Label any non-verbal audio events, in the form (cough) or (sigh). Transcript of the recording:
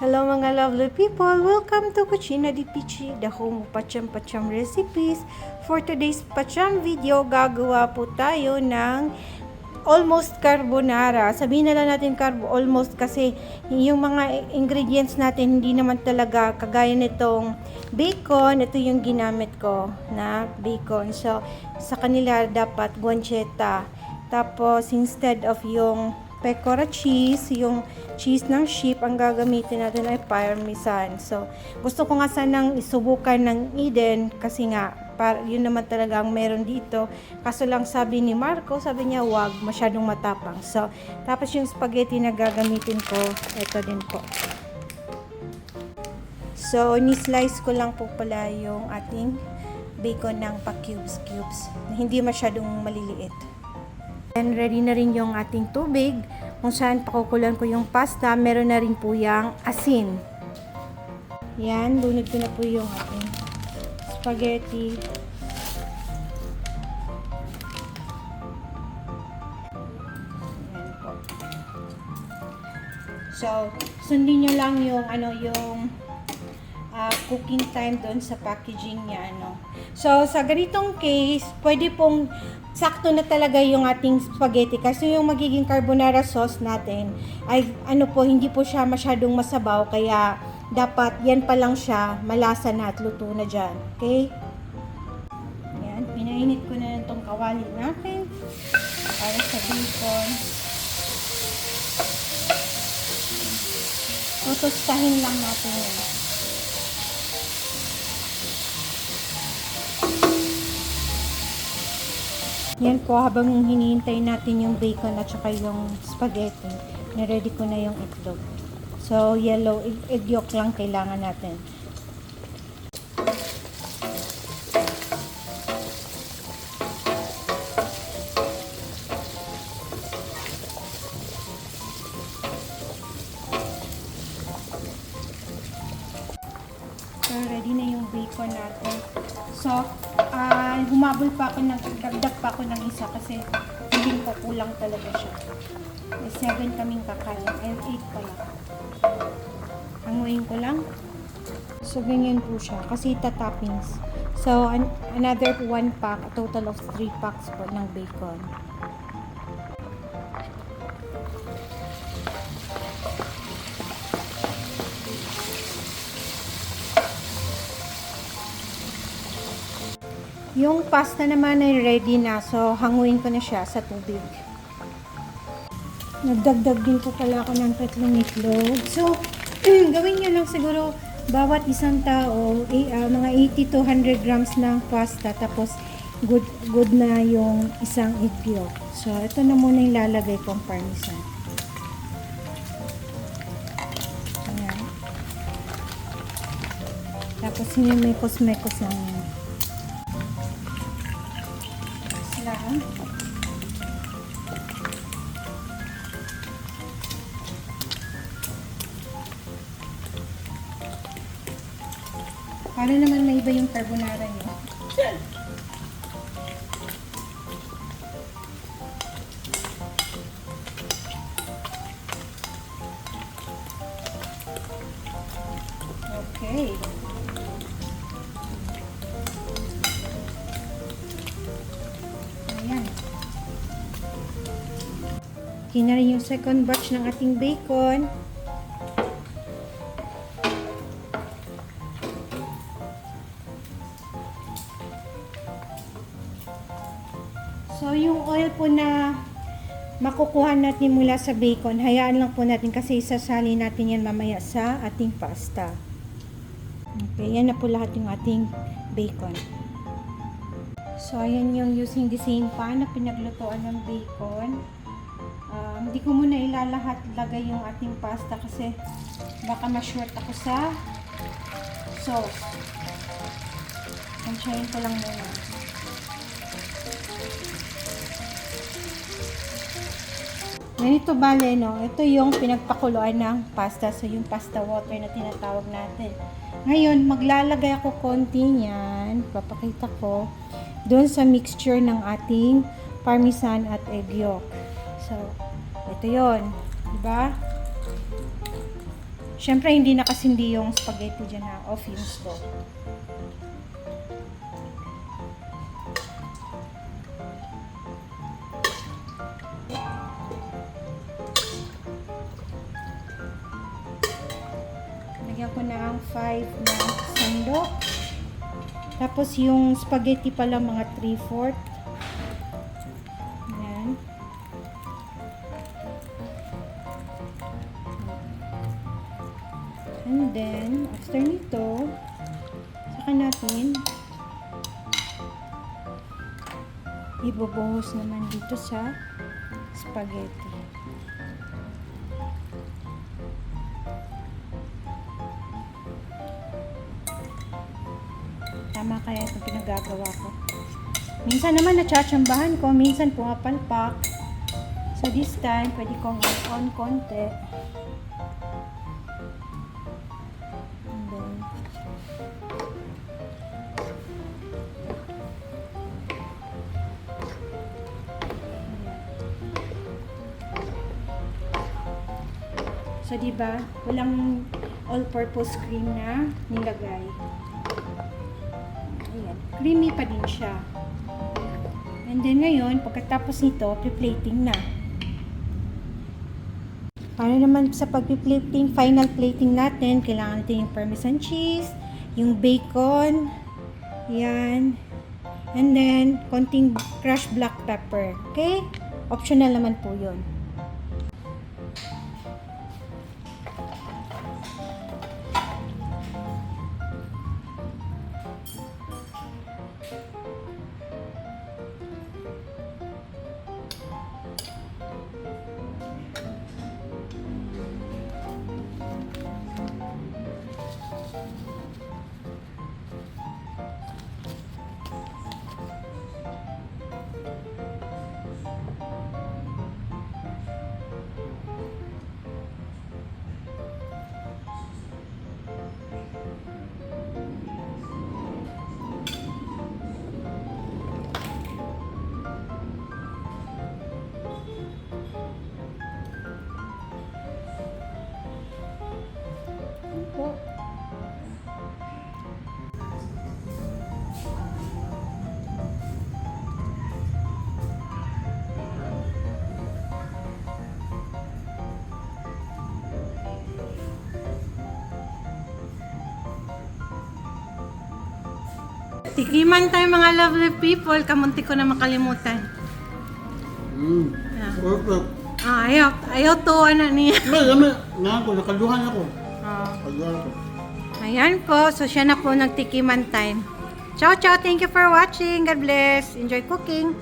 Hello mga lovely people! Welcome to Cucina di Pichi, the home of pacham-pacham recipes. For today's pacham video, gagawa po tayo ng almost carbonara. Sabihin na lang natin carbo almost kasi yung mga ingredients natin hindi naman talaga kagaya nitong bacon. Ito yung ginamit ko na bacon. So, sa kanila dapat guancetta. Tapos, instead of yung pecora cheese, yung cheese ng sheep, ang gagamitin natin ay parmesan. So, gusto ko nga sanang isubukan ng Eden kasi nga, par, yun naman talaga ang meron dito. Kaso lang sabi ni Marco, sabi niya wag, masyadong matapang. So, tapos yung spaghetti na gagamitin ko, ito din po. So, ni-slice ko lang po pala yung ating bacon ng pa-cubes-cubes. Hindi masyadong maliliit. And ready na rin yung ating tubig kung saan pakukulan ko yung pasta. Meron na rin po yung asin. Yan, lunod ko na po yung ating spaghetti. So, sundin nyo lang yung ano yung ah, cooking time doon sa packaging niya ano. So sa ganitong case, pwede pong sakto na talaga yung ating spaghetti kasi yung magiging carbonara sauce natin ay ano po hindi po siya masyadong masabaw kaya dapat yan pa lang siya malasa na at luto na dyan. Okay? Yan, pinainit ko na itong kawali natin para sa bacon. Tutustahin lang natin yan. Yan po, habang hinihintay natin yung bacon at saka yung spaghetti, na-ready ko na yung itlog. So, yellow, egg, yolk lang kailangan natin. So, ready na yung bacon natin. So, ah humabol pa ako ng, dagdag pa ako ng isa kasi hindi ko kulang talaga siya. May 7 kaming kakain. And 8 pala. Hanguin ko lang. So, ganyan po siya. Kasi tatoppings. So, an- another 1 pack. A total of 3 packs po ng bacon. Yung pasta naman ay ready na. So, hanguin ko na siya sa tubig. Nagdagdag din po pala ako ng tatlong itlog. So, (clears throat) gawin nyo lang siguro bawat isang tao, ah, mga 80 to 100 grams ng pasta. Tapos, good, good na yung isang yolk. So, ito na muna yung lalagay kong parmesan. Ayan. Tapos, hinimekos-mekos lang yun. Para naman may iba yung carbonara niyo. Okay. Ayan. Okay na rin yung second batch ng ating bacon. So, yung oil po na makukuha natin mula sa bacon, hayaan lang po natin kasi isasali natin yan mamaya sa ating pasta. Okay, yan na po lahat yung ating bacon. So, ayan yung using the same pan na pinaglutoan ng bacon. Um, hindi ko muna ilalahat lagay yung ating pasta kasi baka ma-short ako sa sauce. Tansyahin ko lang muna. Ganito bale, no? Ito yung pinagpakuluan ng pasta. So, yung pasta water na tinatawag natin. Ngayon, maglalagay ako konti niyan. Papakita ko doon sa mixture ng ating parmesan at egg yolk. So, ito yon, 'di ba? Siyempre, hindi nakasindi yung spaghetti dyan na off yung stove. Ang 5 na sandok. Tapos yung spaghetti pala mga 3-4. Yan. And then, after nito, saka natin ibubuhos naman dito sa spaghetti. Pinagagawa ko. Minsan naman natsatsambahan ko, minsan pumapalpak. So this time, pwede kong on konti. And So, di ba, walang all-purpose cream na nilagay. Creamy pa din siya. And then ngayon, pagkatapos nito, pre-plating na. Para naman sa pag-plating, final plating natin, kailangan natin yung parmesan cheese, yung bacon, yan. And then, konting crushed black pepper. Okay? Optional naman po. Yun Tikiman tayo mga lovely people. Kamunti ko na makalimutan. Mm. Ah. Perfect. Ah, ayaw. Ayaw to, ano niya. May, may. Nga ako, nakaluhan ako. Ah. Nakaluhan ako. Ayan po, so siya na po nagtikiman time. Ciao, ciao. Thank you for watching. God bless. Enjoy cooking.